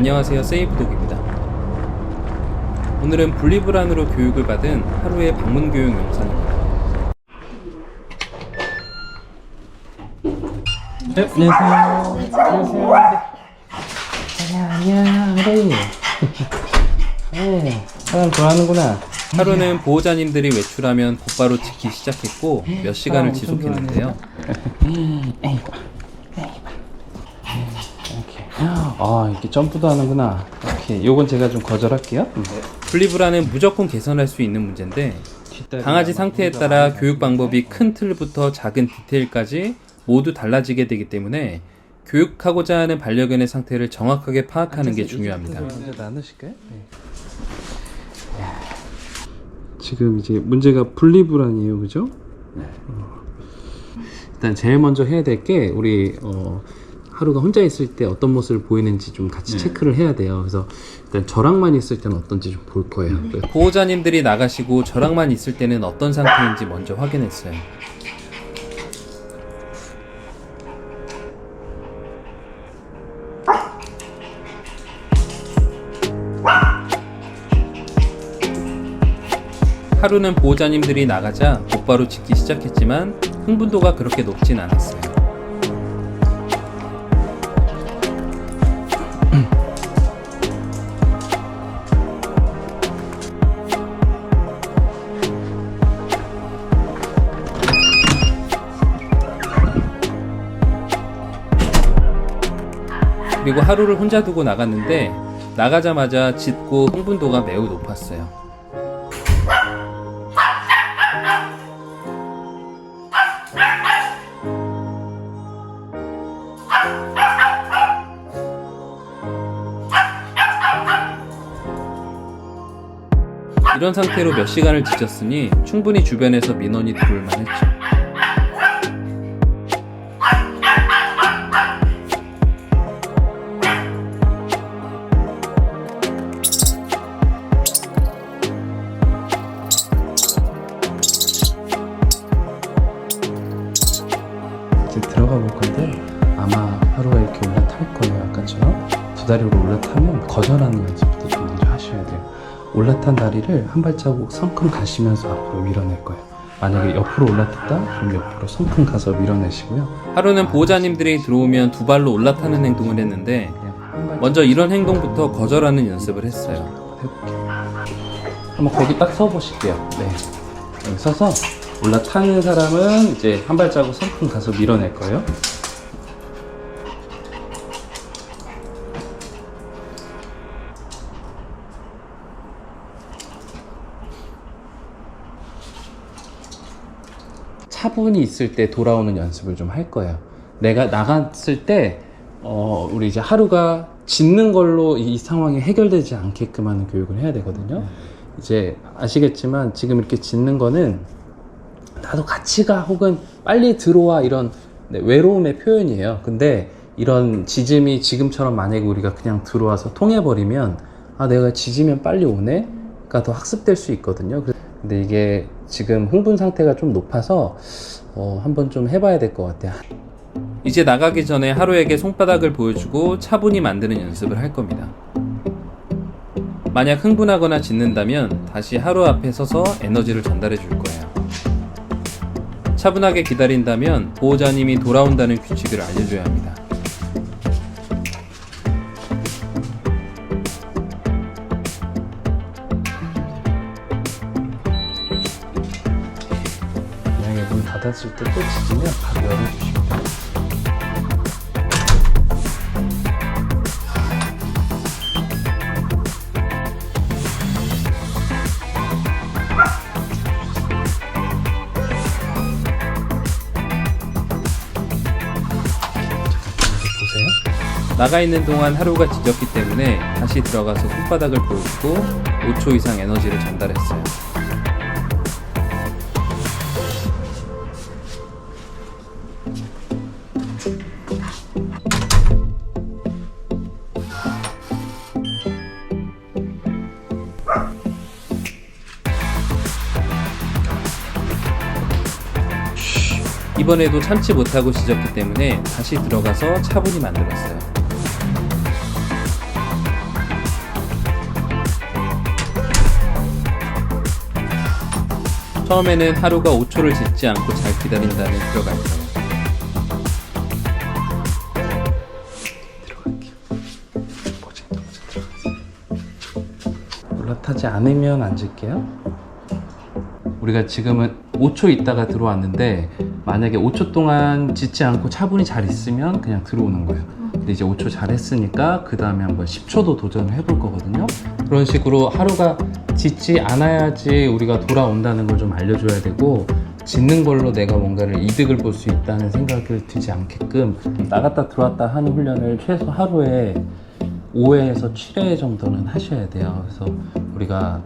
안녕하세요 세이브독입니다. 오늘은 분리불안으로 교육을 받은 하루의 방문 교육 영상입니다. 네, 안녕하세요. 안녕하세요. 야, 안녕, 하루이. 네, 사람 좋아하는구나. 하루는 보호자님들이 외출하면 곧바로 지키 시작했고 몇 시간을 지속했는데요. 이렇게. 아, 이렇게 점프도 하는구나. 오케이. 요건 제가 좀 거절할게요. 음. 분리불안은 무조건 개선할 수 있는 문제인데 강아지 상태에 따라 교육 방법이 큰 틀부터 작은 디테일까지 모두 달라지게 되기 때문에 교육하고자 하는 반려견의 상태를 정확하게 파악하는 게 중요합니다. 나누실까요? 네. 지금 이제 문제가 분리불안이에요, 그죠? 어. 일단 제일 먼저 해야 될 게 우리 어, 하루가 혼자 있을 때 어떤 모습을 보이는지 좀 같이 체크를 해야 돼요. 그래서 일단 저랑만 있을 때는 어떤지 좀 볼 거예요. 보호자님들이 나가시고 저랑만 있을 때는 어떤 상태인지 먼저 확인했어요. 하루는 보호자님들이 나가자 곧바로 짖기 시작했지만 흥분도가 그렇게 높진 않았어요. 그리고 하루를 혼자 두고 나갔는데 나가자마자 짖고 흥분도가 매우 높았어요. 이런 상태로 몇 시간을 지쳤으니 충분히 주변에서 민원이 들어올 만했죠. 다리로 올라타면 거절하는 연습부터 좀 먼저 하셔야 돼요. 올라탄 다리를 한 발자국 성큼 가시면서 앞으로 밀어낼 거예요. 만약에 옆으로 올라탔다? 그럼 옆으로 성큼 가서 밀어내시고요. 하루는 보호자님들이 들어오면 두 발로 올라타는 행동을 했는데 먼저 이런 행동부터 거절하는 연습을 했어요. 해볼게요. 한번 거기 딱 서 보실게요. 네. 여기 서서 올라타는 사람은 이제 한 발자국 성큼 가서 밀어낼 거예요 차분히 있을 때 돌아오는 연습을 좀 할 거예요. 내가 나갔을 때, 어, 우리 이제 하루가 짖는 걸로 이 상황이 해결되지 않게끔 하는 교육을 해야 되거든요. 이제 아시겠지만 지금 이렇게 짖는 거는 나도 같이 가 혹은 빨리 들어와 이런 네, 외로움의 표현이에요. 근데 이런 짖음이 지금처럼 만약에 우리가 그냥 들어와서 통해버리면 아 내가 짖으면 빨리 오네 가 더 학습될 수 있거든요. 근데 이게 지금 흥분 상태가 좀 높아서 어, 한번 좀 해봐야 될 것 같아요. 이제 나가기 전에 하루에게 손바닥을 보여주고 차분히 만드는 연습을 할 겁니다. 만약 흥분하거나 짖는다면 다시 하루 앞에 서서 에너지를 전달해 줄 거예요. 차분하게 기다린다면 보호자님이 돌아온다는 규칙을 알려줘야 합니다. 문 닫았을 때또 짖으면 바로 열어주시고 보세요. 나가 있는 동안 하루가 짖었기 때문에 다시 들어가서 손바닥을 보여주고 5초 이상 에너지를 전달했어요. 이번에도 참지 못하고 지졌기 때문에 다시 들어가서 차분히 만들었어요. 처음에는 하루가 5초를 짓지 않고 잘 기다린다는 들어갈까요? 올라타지 않으면 앉을게요. 우리가 지금은 5초 있다가 들어왔는데 만약에 5초 동안 짖지 않고 차분히 잘 있으면 그냥 들어오는 거예요. 근데 이제 5초 잘 했으니까 그 다음에 한번 10초도 도전을 해볼 거거든요. 그런 식으로 하루가 짖지 않아야지 우리가 돌아온다는 걸 좀 알려줘야 되고 짖는 걸로 내가 뭔가를 이득을 볼 수 있다는 생각을 들지 않게끔 나갔다 들어왔다 하는 훈련을 최소 하루에 5회에서 7회 정도는 하셔야 돼요. 그래서 우리가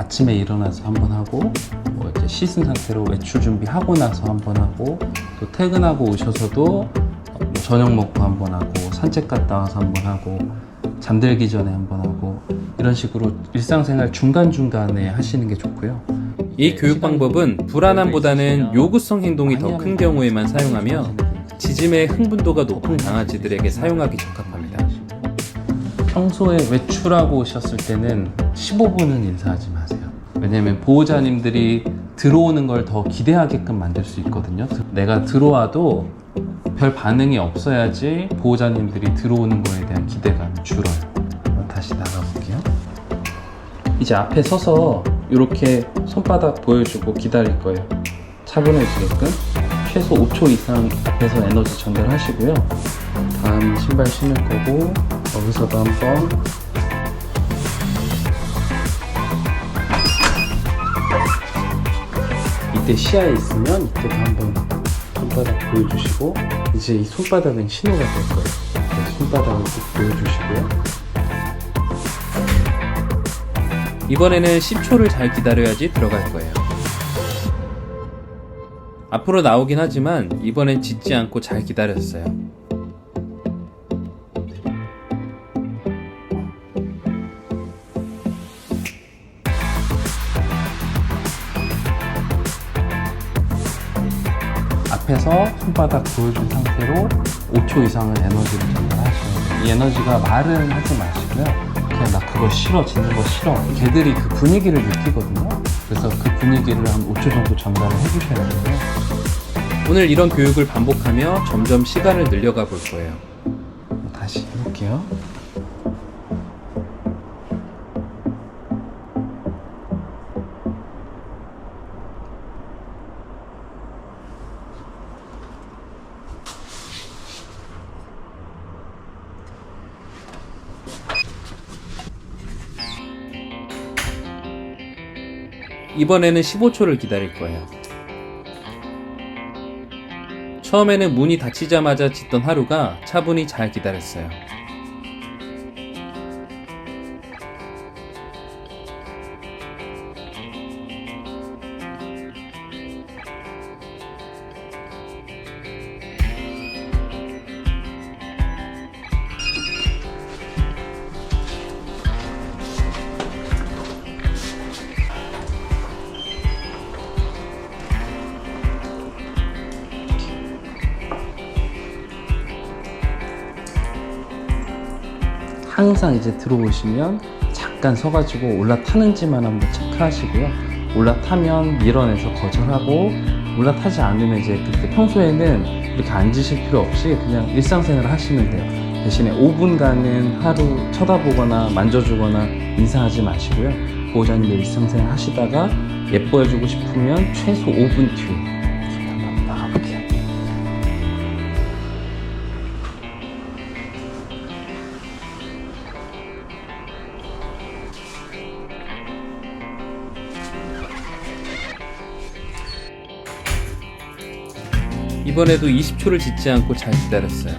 아침에 일어나서 한 번 하고 뭐 이제 씻은 상태로 외출 준비하고 나서 한 번 하고 또 퇴근하고 오셔서도 뭐 저녁 먹고 한 번 하고 산책 갔다 와서 한 번 하고 잠들기 전에 한 번 하고 이런 식으로 일상생활 중간중간에 하시는 게 좋고요. 이 교육 방법은 불안함보다는 요구성 행동이 더 큰 경우에만 사용하며 지짐의 흥분도가 높은 강아지들에게 사용하기 적합합니다. 평소에 외출하고 오셨을 때는 15분은 인사하지 마세요. 왜냐면 보호자님들이 들어오는 걸 더 기대하게끔 만들 수 있거든요. 내가 들어와도 별 반응이 없어야지 보호자님들이 들어오는 거에 대한 기대감이 줄어요. 다시 나가볼게요. 이제 앞에 서서 이렇게 손바닥 보여주고 기다릴 거예요. 차분해지게끔 최소 5초 이상 앞에서 에너지 전달하시고요. 다음 신발 신을 거고 여기서도 한번 이때 시야에 있으면 이때도 한번 손바닥 보여주시고 이제 이 손바닥은 신호가 될 거예요. 네, 손바닥을 꼭 보여주시고요. 이번에는 10초를 잘 기다려야지 들어갈 거예요. 앞으로 나오긴 하지만 이번엔 짖지 않고 잘 기다렸어요. 앞에서 손바닥 보여준 상태로 5초 이상은 에너지를 전달하셔야 돼요. 이 에너지가 말은 하지 마시고요. 그냥 나 그거 싫어, 짓는 거 싫어. 걔들이 그 분위기를 느끼거든요. 그래서 그 분위기를 한 5초 정도 전달을 해주셔야 돼요. 오늘 이런 교육을 반복하며 점점 시간을 늘려가 볼 거예요. 이번에는 15초를 기다릴 거예요. 처음에는 문이 닫히자마자 짖던 하루가 차분히 잘 기다렸어요. 항상 이제 들어오시면 잠깐 서가지고 올라타는지만 한번 체크하시고요. 올라타면 밀어내서 거절하고 올라타지 않으면 이제 그때 평소에는 이렇게 앉으실 필요 없이 그냥 일상생활 하시면 돼요. 대신에 5분간은 하루 쳐다보거나 만져주거나 인사하지 마시고요. 보호자님들 일상생활 하시다가 예뻐해주고 싶으면 최소 5분 뒤에 이번에도 20초를 짖지 않고 잘 기다렸어요.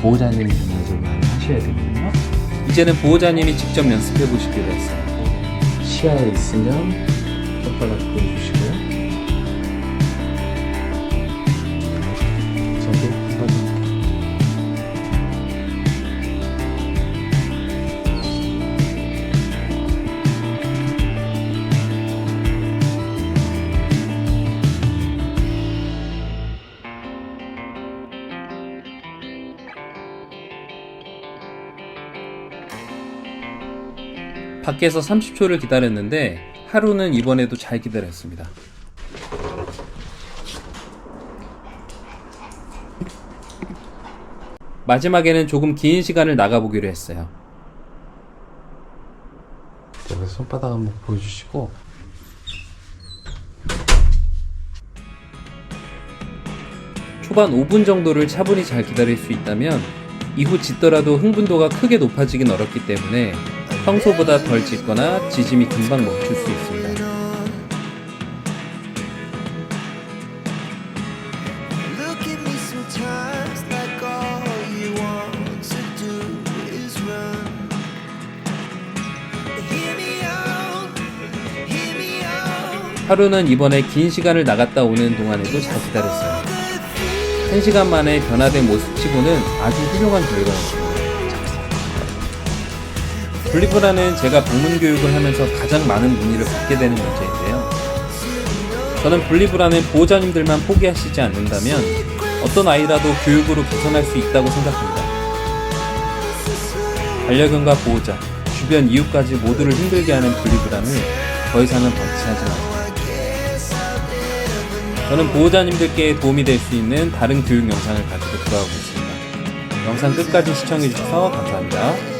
보호자님 연습을 많이 하셔야 되거든요. 이제는 보호자님이 직접 연습해 보시기로 했어요. 시야에 있으면 손바닥 보여주시고 밖에서 30초를 기다렸는데 하루는 이번에도 잘 기다렸습니다. 마지막에는 조금 긴 시간을 나가보기로 했어요. 여기서 손바닥 한번 보여주시고 초반 5분 정도를 차분히 잘 기다릴 수 있다면 이후 짖더라도 흥분도가 크게 높아지긴 어렵기 때문에 평소보다 덜 짖거나 짖음이 금방 멈출 수 있습니다. 하루는 이번에 긴 시간을 나갔다 오는 동안에도 잘 기다렸어요. 1시간 만에 변화된 모습치고는 아주 훌륭한 결과였습니다. 분리브라는 제가 방문 교육을 하면서 가장 많은 문의를 받게 되는 문제인데요. 저는 분리브라는 보호자님들만 포기하시지 않는다면 어떤 아이라도 교육으로 개선할 수 있다고 생각합니다. 반려견과 보호자, 주변 이웃까지 모두를 힘들게 하는 분리브라는 더 이상은 방치하지 마세요. 저는 보호자님들께 도움이 될 수 있는 다른 교육 영상을 가지고 돌아오고 있습니다. 영상 끝까지 시청해주셔서 감사합니다.